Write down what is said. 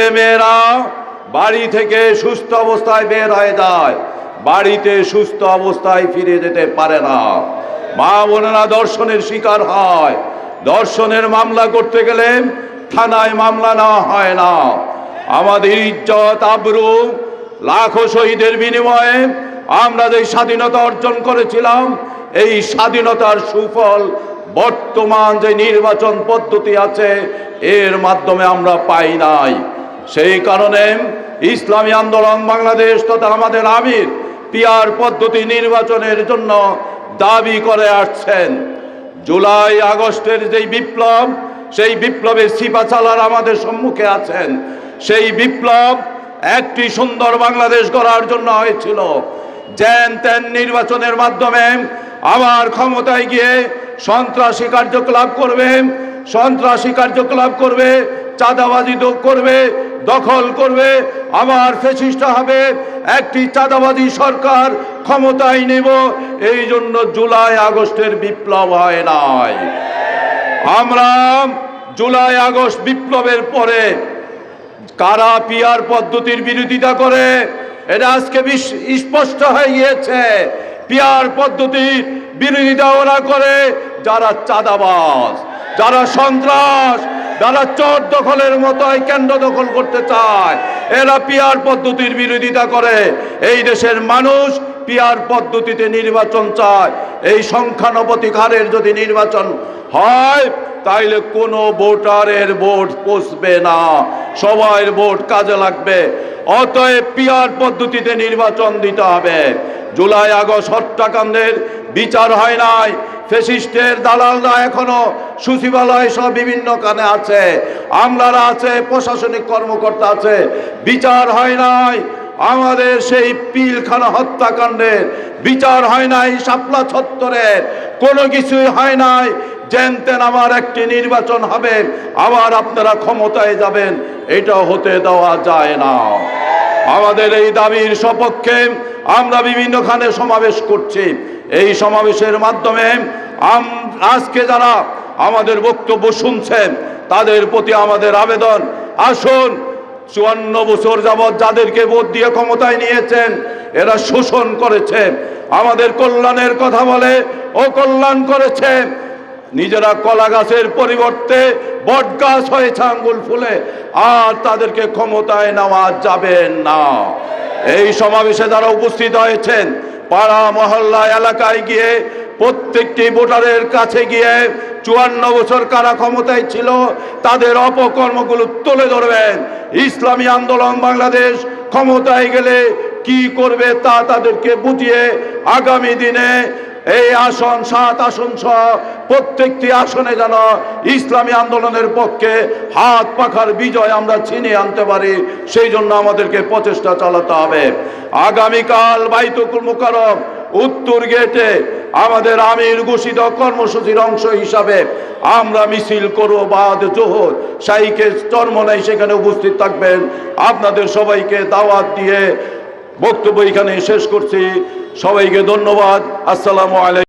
মেয়েরা, বাড়ি থেকে সুস্থ অবস্থায় বের হয়ে যায়। বাড়িতে সুস্থ অবস্থায় ফিরে যেতে পারে না। মা বোনেরা দর্শনের শিকার হয়। দর্শনের মামলা করতে গেলে থানায় মামলা নেওয়া হয় না। আমাদের ইজ্জত, আবরু, লাখো শহীদের বিনিময়ে আমরা যে স্বাধীনতা অর্জন করেছিলাম, এই স্বাধীনতার সুফল বর্তমান যে নির্বাচন পদ্ধতি আছে, এর মাধ্যমে আমরা পাই নাই। সেই কারণে ইসলামী আন্দোলন বাংলাদেশ তথা আমাদের আমির পিয়ার পদ্ধতি নির্বাচনের জন্য দাবি করে আসছেন। জুলাই, আগস্টের যেই বিপ্লব, সেই বিপ্লবের সিপাচালার আমাদের সম্মুখে আছেন। সেই বিপ্লব একটি সুন্দর বাংলাদেশ গড়ার জন্য হয়েছিল। জ্যান ত্যান নির্বাচনের মাধ্যমে আবার ক্ষমতায় গিয়ে সন্ত্রাসী কার্যকলাপ করবে, সন্ত্রাসী কার্যকলাপ করবে, চাঁদাবাজি করবে দখল করবে, আবার ফেসিস্ট হবে, একটি চাঁদাবাদী সরকার ক্ষমতায় নেব এই জন্য জুলাই আগস্টের বিপ্লব হয় নাই। আমরা জুলাই আগস্ট বিপ্লবের পরে কারা পিয়ার পদ্ধতির বিরোধিতা করে, এটা আজকে স্পষ্ট হয়ে গিয়েছে। পিয়ার পদ্ধতির বিরোধিতা ওরা করে, যারা চাঁদাবাজ, যারা সন্ত্রাস যারা চোর দখলের মতো কেন্দ্র দখল করতে চায়, এরা পিয়ার পদ্ধতির বিরোধিতা করে। এই দেশের মানুষ পিয়ার পদ্ধতিতে নির্বাচন চায়। এই সংখ্যানুপাতিক হারের যদি নির্বাচন হয়, তাইলে কোনো ভোটারের ভোট পৌঁছবে না। সবার ভোট কাজে লাগবে। অতএব পিয়ার পদ্ধতিতে নির্বাচন দিতে হবে। জুলাই, আগস্ট হত্যাকাণ্ডের বিচার হয় নাই। ফেসিস্টের দালালরা এখনও সচিবালয় সহ বিভিন্ন কানে আছে। আমলারা আছে, প্রশাসনিক কর্মকর্তা আছে। বিচার হয় নাই। আমাদের সেই পিলখানা হত্যাকাণ্ডের বিচার হয় নাই শাপলা ছত্তরের কোনো কিছুই হয় নাই। জেনতেন আমার একটি নির্বাচন হবে। আবার আপনারা ক্ষমতায় যাবেন। এটা হতে দেওয়া যায় না। আমাদের এই দাবির সপক্ষে আমরা বিভিন্নখানে সমাবেশ করছি। এই সমাবেশের মাধ্যমে আজকে যারা আমাদের বক্তব্য শুনছেন, তাদের প্রতি আমাদের আবেদন। আসুন, চুয়ান্ন বছর যাবৎ যাদেরকে ভোট দিয়ে ক্ষমতায় নিয়েছেন, এরা শোষণ করেছে। আমাদের কল্যাণের কথা বলে, ও কল্যাণ করেছে। নিজেরা কলা গাছের পরিবর্তে বট গাছ হয়েছে আঙ্গুল ফুলে, আর তাদেরকে ক্ষমতায় নেওয়া যাবে না। এই সমাবেশে যারা উপস্থিত হয়েছেন, পাড়া মহল্লা এলাকায় গিয়ে, প্রত্যেকটি ভোটারের কাছে গিয়ে চুয়ান্ন বছর কারা ক্ষমতায় ছিল, তাদের অপকর্মগুলো তুলে ধরবেন। ইসলামী আন্দোলন বাংলাদেশ ক্ষমতায় গেলে কি করবে তা তাদেরকে বুঝিয়ে আগামী দিনে এই আসন সাত আসন সহ প্রত্যেকটি আসনে যেন ইসলামী আন্দোলনের পক্ষে হাত পাখার বিজয় আমরা ছিনিয়ে আনতে পারি, সেই জন্য আমাদেরকে প্রচেষ্টা চালাতে হবে। আগামীকাল বাইতুকুল মুকারম উত্তর গেটে আমাদের আমির ঘোষিত কর্মসূচির অংশ হিসাবে আমরা মিছিল করব, বাদ, জোহর শাইকে চরমনাই সেখানে উপস্থিত থাকবেন। আপনাদের সবাইকে দাওয়াত দিয়ে বক্তব্য এখানে শেষ করছি। সবাইকে ধন্যবাদ। আসসালামু আলাইকুম।